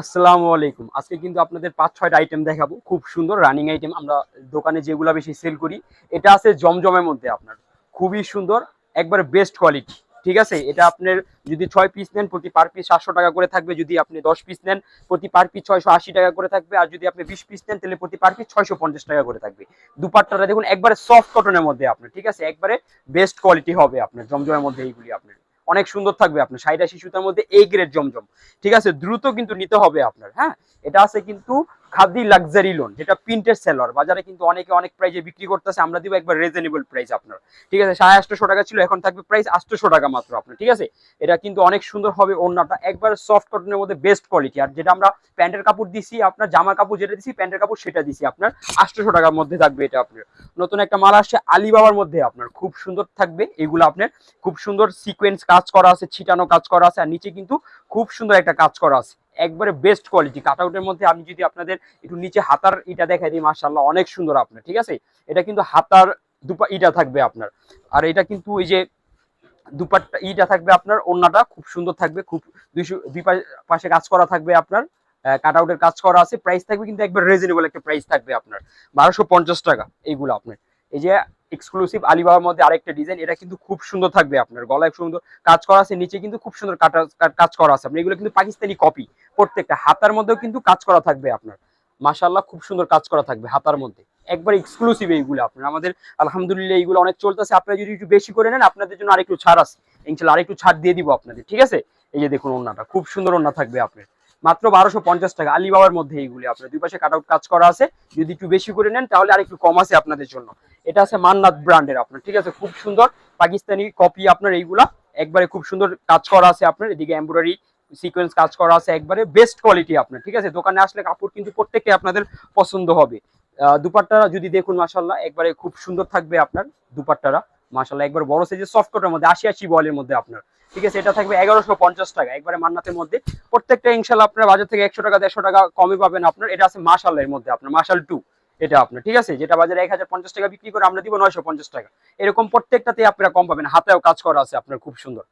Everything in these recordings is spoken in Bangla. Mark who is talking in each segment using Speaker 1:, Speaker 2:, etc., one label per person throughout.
Speaker 1: আসসালামু আলাইকুম। আজকে কিন্তু আপনাদের পাঁচ, ছয়টা আইটেম দেখাবো। খুব সুন্দর রানিং আইটেম আমরা দোকানে যেগুলো বেশি সেল করি, এটা আছে জমজমের মধ্যে আপনার। খুবই সুন্দর, একবার বেস্ট কোয়ালিটি ঠিক আছে? এটা আপনার যদি ছয় পিস নেন, প্রতি পার পিস সাতশো টাকা করে থাকবে। যদি আপনি দশ পিস নেন, প্রতি পার পিস ছয়শো আশি টাকা করে থাকবে। আর যদি আপনি বিশ পিস নেন, তাহলে প্রতি পার পিস ছয়শো পঞ্চাশ টাকা করে থাকবে। দুপাট্টাটা দেখুন, একবারে সফট কটনের মধ্যে আপনার, ঠিক আছে? একবারে বেস্ট কোয়ালিটি হবে আপনার, জমজমের মধ্যে এইগুলি আপনার। অনেক সুন্দর থাকবে আপনার, ষাট আশি সুতার মধ্যে এই গ্রেড জমজম। ঠিক আছে? দ্রুত কিন্তু নিতে হবে আপনার হ্যাঁ? এটা আছে কিন্তু খাদি লাক্সারি লোন যেটা প্রিন্টেড সেলর বাজারে কিন্তু অনেকে অনেক প্রাইজে বিক্রি করতেছে, আমরা দিব একবার রিজনেবল প্রাইস আপনার। ঠিক আছে, সাড়ে আটশো টাকা ছিল, এখন থাকবে প্রাইস আটশো টাকা মাত্র আপনার, ঠিক আছে? এটা কিন্তু অনেক সুন্দর হবে ওড়নাটা, একবার সফট কটনের মধ্যে বেস্ট কোয়ালিটি আর যেটা আমরা প্যান্টের কাপড় দিছি, আপনার জামা কাপড় যেটা দিছি, প্যান্টের কাপড় সেটা দিছি আপনার, আটশো টাকার মধ্যে থাকবে এটা আপনার। নতুন একটা মাল আসছে, আলিবাবার মধ্যে আপনার, খুব সুন্দর থাকবে, এগুলো আপনার খুব সুন্দর সিকোয়েন্স কাজ করা আছে, ছিটানো কাজ করা আছে, আর নিচে কিন্তু খুব সুন্দর একটা কাজ করা আছে। একবারে বেস্ট কোয়ালিটি কাট আউটের মধ্যে আমি যদি আপনাদের একটু নিচে হাতার ইটা দেখাই দিই মার্শাল্লাহ অনেক সুন্দর আপনার, ঠিক আছে? এটা কিন্তু হাতার দুপা, ইটা থাকবে আপনার। আর এটা কিন্তু এই যে দুপাট্টা, ইটা থাকবে আপনার ওন্নাটা খুব সুন্দর থাকবে, খুব দুইশো, দুই পাশে কাজ করা থাকবে আপনার। কাট আউটের কাজ করা আছে প্রাইস থাকবে কিন্তু একবার রিজনেবল একটা প্রাইস থাকবে আপনার। বারোশো টাকা, এইগুলো আপনার। এই যে এক্সক্লুসিভ আলিবাবার মধ্যে আরেকটা ডিজাইন এটা কিন্তু খুব সুন্দর থাকবে আপনার, গলায় সুন্দর কাজ করা আছে, নিচে কিন্তু খুব সুন্দর কাজ করা আছে আপনার, এগুলো কিন্তু পাকিস্তানি কপি প্রত্যেকটা হাতার মধ্যেও কিন্তু কাজ করা থাকবে আপনার মাশাল্লাহ খুব সুন্দর কাজ করা থাকবে হাতার মধ্যে, একবার এক্সক্লুসিভ এইগুলো আপনার, আমাদের আলহামদুলিল্লাহ এইগুলো অনেক চলতেছে, আপনারা যদি একটু বেশি করে নেন, আপনাদের জন্য আরেকটু ছাড় আছে ইনশাল্লাহ আরেকটু ছাড় দিয়ে দিব আপনাদের, ঠিক আছে? এই যে দেখুন ওন্নাটা খুব সুন্দর ওন্না থাকবে আপনার। মাত্র বারোশো পঞ্চাশ টাকা। আলিবাবার মধ্যে এইগুলি আপনার। দুই পাশে কাট আউট কাজ করা আছে। যদি একটু বেশি করে নেন, তাহলে আরেকটু কম আছে আপনাদের জন্য। এটা আছে মান্নাত ব্র্যান্ডের আপনার। ঠিক আছে? খুব সুন্দর পাকিস্তানি কপি আপনার এইগুলা। একবারে খুব সুন্দর কাজ করা আছে আপনার। এদিকে এমব্রয়ডারি সিকোয়েন্স কাজ করা আছে। একবারে বেস্ট কোয়ালিটি আপনার। ঠিক আছে? দোকানে আসলে কাপড় কিন্তু প্রত্যেককে আপনাদের পছন্দ হবে। দুপাট্টারা যদি দেখুন মাসাল্লাহ একবারে খুব সুন্দর থাকবে আপনার দুপাট্টারা। মাসাল্লাহ একবার বড় সাইজের সফট কোটের মধ্যে, আশি আশি বলের মধ্যে আপনার। ঠিক আছে, এটা থাকবে এগারোশো পঞ্চাশ টাকা, একবারে মান্নাতের মধ্যে। প্রত্যেকটা ইনশাল্লাহ আপনার বাজার থেকে একশো টাকা, দেড়শো টাকা কমে পাবেন আপনার। এটা আছে মাসাল্লাহ এর মধ্যে আপনার মাসাল টু এটা আপনার, ঠিক আছে? যেটা বাজারে এক হাজার পঞ্চাশ টাকা বিক্রি করে আমরা দিব নয়শো পঞ্চাশ টাকা। এরকম প্রত্যেকটাতে আপনারা কম পাবেন। হাতেও কাজ করা আছে আপনার, খুব সুন্দর।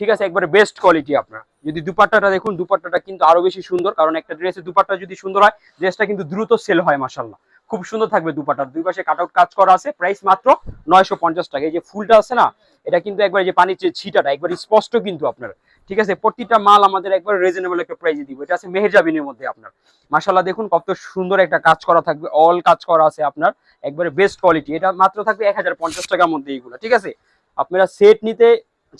Speaker 1: ঠিক আছে, একবারে বেস্ট কোয়ালিটি আপনার। যদি দুপাট্টাটা দেখুন, দুপাট্টাটা কিন্তু আরও বেশি সুন্দর, কারণ একটা ড্রেসের দুপাট্টা যদি সুন্দর হয় ড্রেসটা কিন্তু দ্রুত সেল হয় মাসাল্লাহ খুব সুন্দর থাকবে দুপাট্টার দুই পাশে কাট কাজ করা আছে প্রাইস মাত্র নয়শো পঞ্চাশ টাকা। এই যে ফুলটা আছে না এটা কিন্তু একবার যে পানির ছিটাটা, একবার স্পষ্ট কিন্তু আপনার। ঠিক আছে? প্রতিটা মাল আমাদের একবার রিজনেবল একটা প্রাইসে দিব। এটা আছে মেহেরজাবিনের মধ্যে আপনার। মাসাল্লাহ দেখুন কত সুন্দর একটা কাজ করা থাকবে। অল কাজ করা আছে আপনার। একবারে বেস্ট কোয়ালিটি এটা মাত্র থাকবে এক হাজার পঞ্চাশ টাকার মধ্যে এইগুলো। ঠিক আছে? আপনারা সেট নিতে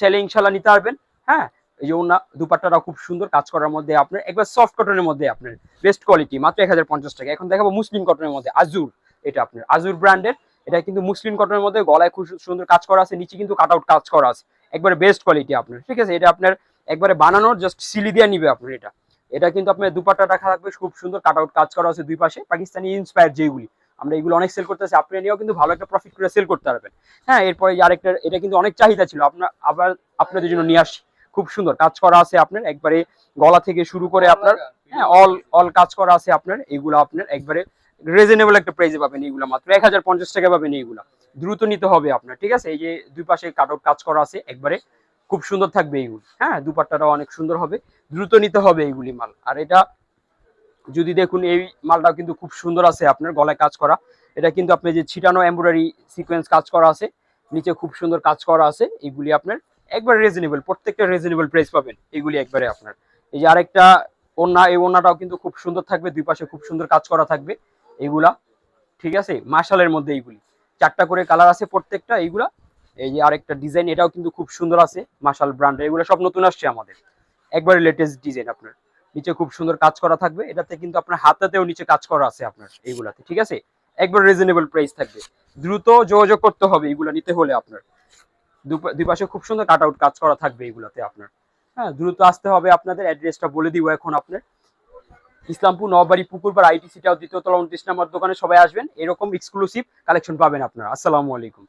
Speaker 1: চাইলে ইনশাল্লাহ নিতে পারবেন। হ্যাঁ? এই যে ওনা দুপাট্টাটা খুব সুন্দর কাজ করার মধ্যে আপনার, একবার সফট কটনের মধ্যে আপনার। বেস্ট কোয়ালিটি মাত্র এক হাজার পঞ্চাশ টাকা। এখন দেখাবো মুসলিম কটনের মধ্যে আজুর এটা আপনার আজুর ব্র্যান্ডের এটা কিন্তু মুসলিম কটনের মধ্যে গলায় খুব সুন্দর কাজ করা আছে নিচে কিন্তু কাট আউট কাজ করা আছে। একবারে বেস্ট কোয়ালিটি আপনার ঠিক আছে? এটা আপনার একবারে বানানোর জাস্ট সিলি দিয়ে নিবে আপনার এটা। এটা কিন্তু আপনার দুপাট্টা রাখা থাকবে খুব সুন্দর কাট আউট কাজ করা আছে দুই পাশে পাকিস্তানি ইন্সপায়ার যেগুলি আমরা এগুলো অনেক সেল করতেছি আপনি নিয়েও কিন্তু ভালো একটা প্রফিট করে সেল করতে পারবেন। হ্যাঁ এরপরে আরেকটা এটা কিন্তু অনেক চাহিদা ছিল। আপনার আবার আপনাদের জন্য নিয়ে আসি। খুব সুন্দর কাজ করা আছে আপনার একবারে গলা থেকে শুরু করে আপনার হ্যাঁ অল অল কাজ করা আছে আপনার। এগুলো আপনার একবারে রিজনেবল একটা প্রাইসে পাবেন এইগুলো মাত্র। এক হাজার পঞ্চাশ টাকা পাবেন এইগুলো। দ্রুত নিতে হবে আপনার, ঠিক আছে? এই যে দুই পাশে কাট আউট কাজ করা আছে, একবারে খুব সুন্দর থাকবে এইগুলি। হ্যাঁ দুপাট্টাটাও অনেক সুন্দর হবে। দ্রুত নিতে হবে এইগুলি মাল। আর এটা যদি দেখুন, এই মালটাও কিন্তু খুব সুন্দর আছে আপনার গলায় কাজ করা। এটা কিন্তু আপনি যে ছিটানো এমব্রয়ডারি সিকোয়েন্স কাজ করা আছে, নিচে খুব সুন্দর কাজ করা আছে, এইগুলি আপনার একবার রিজনেবল প্রত্যেকটা রিজনেবল প্রাইস পাবেন এগুলি একবারে আপনার। এই যে আরেকটা ওন্না এই ওন্নাটাও কিন্তু খুব সুন্দর থাকবে, দুই পাশে খুব সুন্দর কাজ করা থাকবে। এগুলা ঠিক আছে? মার্শালের মধ্যে এইগুলি। চারটা করে কালার আছে প্রত্যেকটা, এইগুলা। এই যে আরেকটা ডিজাইন এটাও কিন্তু খুব সুন্দর আছে, মার্শাল ব্র্যান্ডের এগুলো সব নতুন আসছে আমাদের। একবারে লেটেস্ট ডিজাইন আপনার। নিচে খুব সুন্দর কাজ করা থাকবে। এটাতে কিন্তু আপনার হাতাতেও নিচে কাজ করা আছে আপনার এইগুলাতে, ঠিক আছে? একবার রিজনেবল প্রাইস থাকবে। দ্রুত যোগাযোগ করতে হবে এইগুলো নিতে হলে আপনার। দুই পাশে খুব সুন্দর কাট আউট কাজ করা থাকবে এইগুলাতে আপনার। হ্যাঁ দ্রুত আসতে হবে আপনাদের। অ্যাড্রেসটা বলে দিব এখন আপনার। ইসলামপুর নবাবাড়ি পুকুরপাড় আইটিসিটাও দ্বিতীয় তলা, উনত্রিশ নাম্বার দোকানে সবাই আসবেন। এরকম এক্সক্লুসিভ কালেকশন পাবেন আপনারা। আসসালামু আলাইকুম।